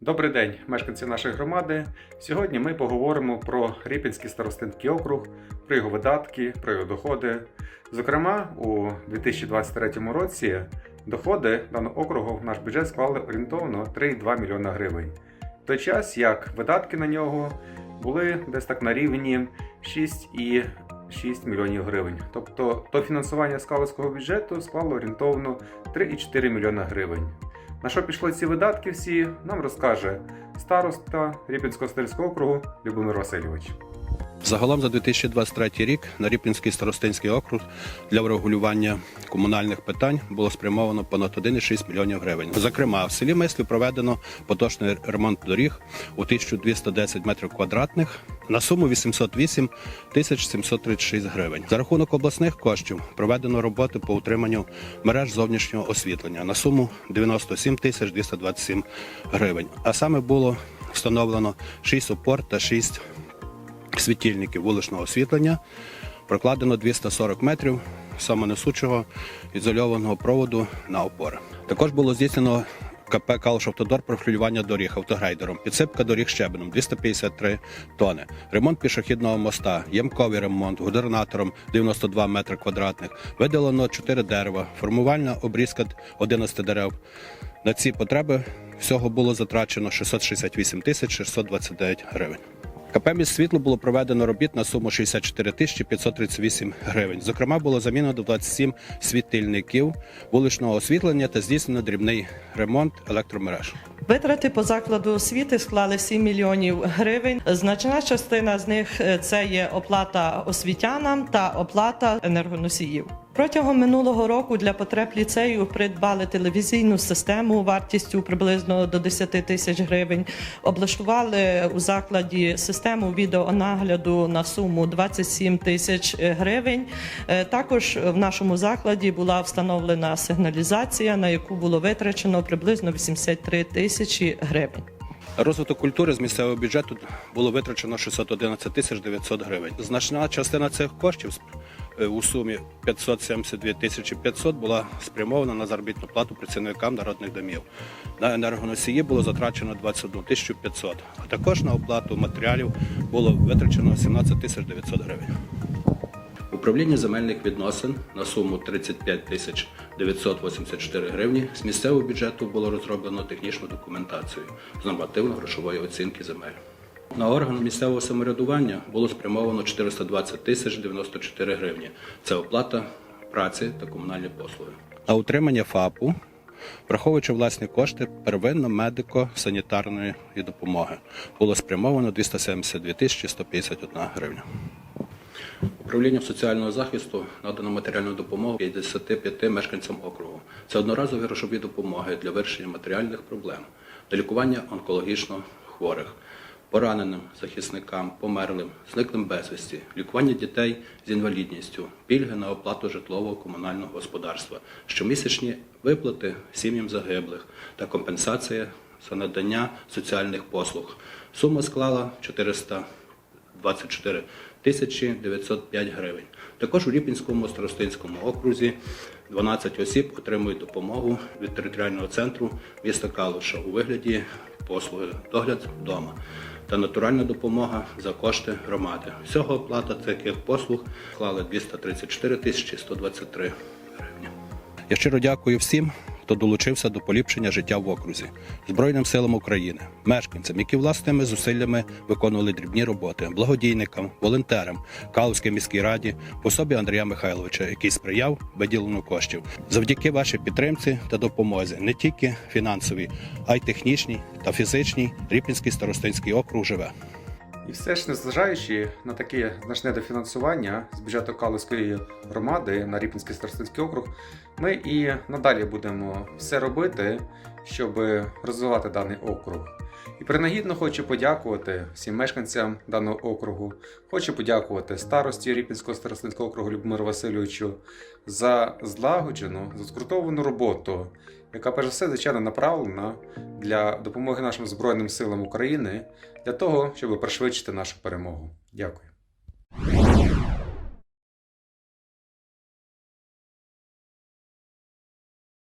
Добрий день, мешканці нашої громади. Сьогодні ми поговоримо про Ріпінський старостинський округ, про його видатки, про його доходи. Зокрема, у 2023 році доходи даного округу в наш бюджет склали орієнтовно 3,2 мільйона гривень. В той час як видатки на нього були десь так на рівні 6,6 мільйонів гривень. Тобто то фінансування з бюджету склало орієнтовно 3,4 мільйона гривень. На що пішли ці видатки всі, нам розкаже староста Ріпінського старського округу Любомир Васильович. Загалом за 2023 рік на Ріпінський старостинський округ для врегулювання комунальних питань було спрямовано понад 1,6 мільйонів гривень. Зокрема, в селі Мислі проведено поточний ремонт доріг у 1210 метрів квадратних на суму 808 тисяч 736 гривень. За рахунок обласних коштів проведено роботи по утриманню мереж зовнішнього освітлення на суму 97 тисяч 227 гривень. А саме було встановлено 6 опор та 6 світильників вуличного освітлення, прокладено 240 метрів самонесучого ізольованого проводу на опори. Також було здійснено КП «Калушавтодор» профілювання доріг автогрейдером, підсипка доріг щебеном 253 тони, ремонт пішохідного моста, ямковий ремонт, губернатором 92 метри квадратних, видалено 4 дерева, формувальна обрізка 11 дерев. На ці потреби всього було затрачено 668 тисяч 629 гривень. КП «Міськсвітло» було проведено робіт на суму 64 тисячі 538 гривень. Зокрема, було замінено 27 світильників вуличного освітлення та здійснено дрібний ремонт електромереж. Витрати по закладу освіти склали 7 мільйонів гривень. Значна частина з них е, це є оплата освітянам та оплата енергоносіїв. Протягом минулого року для потреб ліцею придбали телевізійну систему вартістю приблизно до 10 тисяч гривень. Облаштували у закладі систему відеонагляду на суму 27 тисяч гривень. Е, Також в нашому закладі була встановлена сигналізація, на яку було витрачено приблизно 83 тисячі гривень. Розвиток культури з місцевого бюджету було витрачено 611 тисяч 900 гривень. Значна частина цих коштів у сумі 572 тисячі 500 була спрямована на заробітну плату працівникам народних домів. На енергоносії було затрачено 21 тисячу 500, а також на оплату матеріалів було витрачено 17 тисяч 900 гривень. Управління земельних відносин на суму 35 тисяч 984 гривні з місцевого бюджету було розроблено технічну документацію з нормативно-грошової оцінки земель. На орган місцевого самоврядування було спрямовано 420 тисяч 94 гривні. Це оплата праці та комунальні послуги. На утримання ФАПу, враховуючи власні кошти первинно медико-санітарної допомоги, було спрямовано 272 тисячі 151 гривня. Управлінням соціального захисту надано матеріальну допомогу 55 мешканцям округу. Це одноразові грошові допомоги для вирішення матеріальних проблем, для лікування онкологічно хворих, пораненим захисникам, померлим, зниклим безвісті, лікування дітей з інвалідністю, пільги на оплату житлового комунального господарства, щомісячні виплати сім'ям загиблих та компенсація за надання соціальних послуг. Сума склала 400 24 тисячі 905 гривень. Також у Ріпінському старостинському окрузі 12 осіб отримують допомогу від територіального центру міста Калуша у вигляді послуги догляд вдома та натуральна допомога за кошти громади. Всього оплата таких послуг склала 234 тисячі 123 гривні. Я щиро дякую всім, хто долучився до поліпшення життя в окрузі, Збройним силам України, мешканцям, які власними зусиллями виконували дрібні роботи, благодійникам, волонтерам, Калузькій міській раді, особі Андрія Михайловича, який сприяв виділенню коштів. Завдяки вашій підтримці та допомозі, не тільки фінансовій, а й технічній та фізичній, Ріпінський старостинський округ живе. І все ж незважаючи на таке значне дофінансування з бюджету Калузької громади на Ріпінський старостинський округ, ми і надалі будемо все робити, щоб розвивати даний округ. І принагідно хочу подякувати всім мешканцям даного округу. Хочу подякувати старості Ріпінського старостинського округу Любомиру Васильовичу за злагоджену, за скрутовану роботу, яка перш за все, звичайно, направлена для допомоги нашим Збройним силам України для того, щоб пришвидшити нашу перемогу. Дякую.